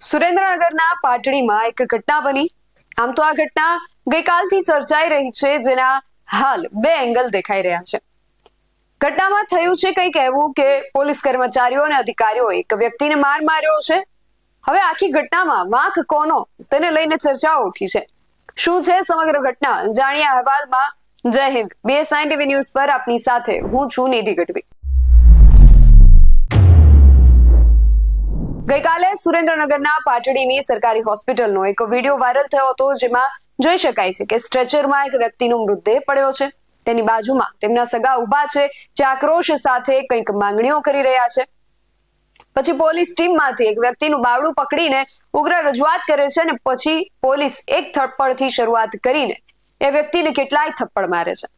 સુરેન્દ્રનગરના પાટડીમાં એક ઘટના બની. આમ તો આ ઘટના ગઈકાલથી ચર્ચાઈ રહી છે, જેના હાલ બે એંગલ દેખાઈ રહ્યા છે. ઘટનામાં થયું છે કંઈક એવું કે પોલીસ કર્મચારીઓ અને અધિકારીઓ એક વ્યક્તિને માર માર્યો છે. હવે આખી ઘટનામાં વાંક કોનો તેને લઈને ચર્ચાઓ ઉઠી છે. શું છે સમગ્ર ઘટના? જાણીએ અહેવાલમાં. જય હિન્દ. બીએસઆઈ ટીવી ન્યૂઝ પર આપની સાથે હું છું નિધિ ગઢવી. ગઈકાલે સુરેન્દ્રનગરના પાટડીની સરકારી હોસ્પિટલનો એક વીડિયો વાયરલ થયો હતો, જેમાં જોઈ શકાય છે કે સ્ટ્રેચરમાં એક વ્યક્તિનો મૃતદેહ પડ્યો છે. તેની બાજુમાં તેમના સગા ઊભા છે, જે આક્રોશ સાથે કંઈક માંગણીઓ કરી રહ્યા છે. પછી પોલીસ ટીમમાંથી એક વ્યક્તિનું બાવડું પકડીને ઉગ્ર રજૂઆત કરે છે અને પછી પોલીસ એક થપ્પડથી શરૂઆત કરીને એ વ્યક્તિને કેટલાય થપ્પડ મારે છે.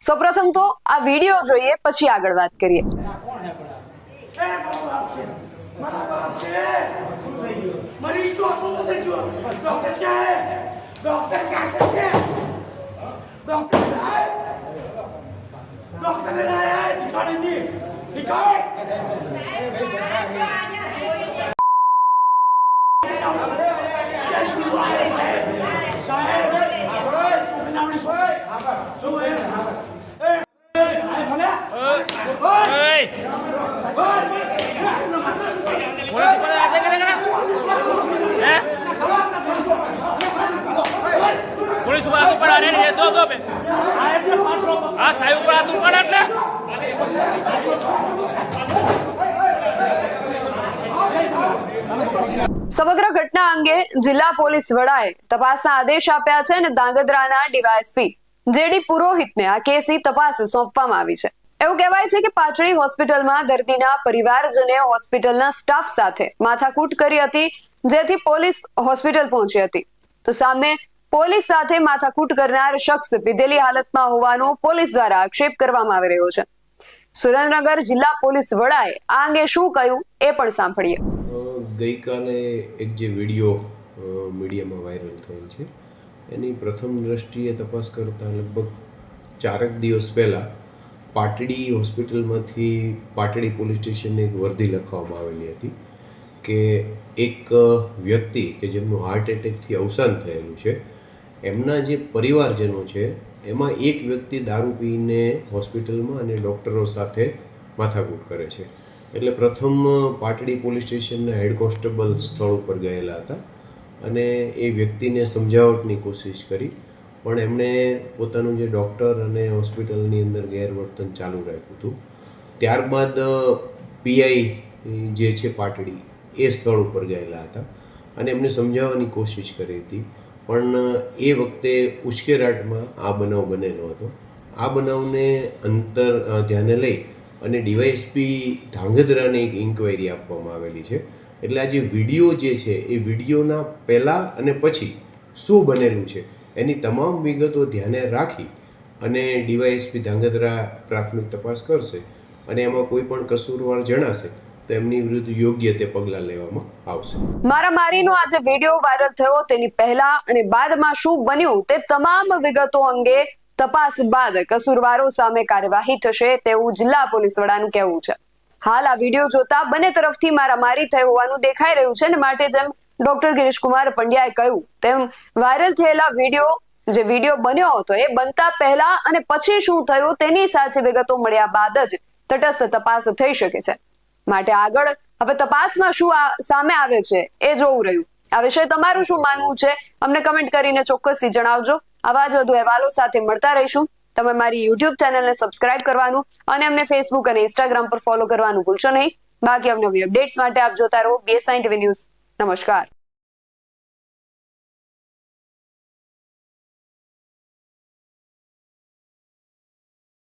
સૌપ્રથમ તો આ વીડિયો જોઈએ, પછી આગળ વાત કરીએ. મરીઝનું અસ્વસ્થ થઈ ગયું ડોક્ટર ક્યાં હે ડોક્ટર ક્યાં છે કે ડોક્ટર લાય ડોક્ટર ને આયા નિકાળની નિકાળ સાહેબ શું નામની સાહેબ શું હે એ સાહેબ ભલે ઓય પોલીસ ઉપર હાથ ઉપર આને ને દો દો બે સાહેબને પાછો આ સાહેબ ઉપર સમગ્ર ઘટના અંગે જિલ્લા પોલીસ વડાએ તપાસના આદેશ આપ્યા છે અને ધાંગધ્રાના ડીવાયએસપી જેડી પુરોહિતને આ કેસની તપાસ સોંપવામાં આવી છે. એવું કહેવાય છે કે પાટડી હોસ્પિટલમાં દર્દીના પરિવારજને હોસ્પિટલના સ્ટાફ સાથે માથાકૂટ કરી હતી, જેથી પોલીસ હોસ્પિટલ પહોંચી હતી. તો સામે પોલીસ સાથે માથાકૂટ કરનાર શખ્સ પીધેલી હાલતમાં હોવાનો પોલીસ દ્વારા આક્ષેપ કરવામાં આવી રહ્યો છે. સુરેન્દ્રનગર જિલ્લા પોલીસ વડાએ આ અંગે શું કહ્યું એ પણ સાંભળીએ. ગઈકાલે એક જે વીડિયો મીડિયામાં વાયરલ થયેલ છે, એની પ્રથમ દ્રષ્ટિએ તપાસ કરતાં લગભગ ચારક દિવસ પહેલાં પાટડી હોસ્પિટલમાંથી પાટડી પોલીસ સ્ટેશનને એક વર્દી લખવામાં આવેલી હતી કે એક વ્યક્તિ કે જેમનું હાર્ટ એટેકથી અવસાન થયેલું છે એમના જે પરિવારજનો છે, એમાં એક વ્યક્તિ દારૂ પીને હોસ્પિટલમાં અને ડૉક્ટરો સાથે માથાકૂટ કરે છે. એટલે પ્રથમ પાટડી પોલીસ સ્ટેશનના હેડ કોન્સ્ટેબલ સ્થળ ઉપર ગયેલા હતા અને એ વ્યક્તિને સમજાવટની કોશિશ કરી, પણ એમણે પોતાનું જે ડૉક્ટર અને હોસ્પિટલની અંદર ગેરવર્તન ચાલુ રાખ્યું હતું. ત્યારબાદ પીઆઈ જે છે પાટડી, એ સ્થળ ઉપર ગયેલા હતા અને એમને સમજાવવાની કોશિશ કરી હતી. પણ એ વખતે ઉશ્કેરાટમાં આ બનાવ બનેલો હતો. આ બનાવને અંતર ધ્યાને લઈ અને ડીવાયએસપી ધાંગધ્રાને એક ઇન્ક્વાયરી આપવામાં આવેલી છે. એટલે આ જે વીડિયો જે છે, એ વિડીયોના પહેલાં અને પછી શું બનેલું છે, એની તમામ વિગતો ધ્યાને રાખી અને ડીવાયએસપી ધાંગધ્રા પ્રાથમિક તપાસ કરશે અને એમાં કોઈ પણ કસૂરવાર જણાશે તો એમની વિરુદ્ધ યોગ્ય તે પગલાં લેવામાં આવશે. મારામારીનો આ જે વીડિયો વાયરલ થયો. તેની પહેલા અને બાદમાં શું બન્યું તે તમામ વિગતો અંગે તપાસ બાદ કસૂરવારો સામે કાર્યવાહી થશે તેવું જિલ્લા પોલીસ વડાનું કહેવું છે. હાલ આ વીડિયો જોતા બંને તરફથી મારામારી થઈ હોવાનું દેખાઈ રહ્યું છે ને માટે જેમ ડોક્ટર ગિરીશકુમાર પંડ્યાએ કહ્યું તેમ વાયરલ થયેલા વીડિયો જે વીડિયો બન્યો હતો એ બનતા પહેલા અને પછી શું થયું તેની સાચી વિગતો મળ્યા બાદ જ તટસ્થ તપાસ થઈ શકે છે. માટે આગળ હવે તપાસમાં શું સામે આવે છે એ જોવું રહ્યું. આ વિશે તમારું શું માનવું છે? અમને કમેન્ટ કરીને ચોક્કસથી જણાવજો. આવા જ વધુ અહેવાલો સાથે મળતા રહીશું. તમે મારી યુટ્યુબ ચેનલને સબસ્ક્રાઇબ કરવાનું અને અમને ફેસબુક અને ઇન્સ્ટાગ્રામ પર ફોલો કરવાનું ભૂલશો નહીં. બાકી અમને અપડેટ્સ માટે આપ જોતા રહો બીએસઆઈ ટીવી ન્યૂઝ નમસ્કાર.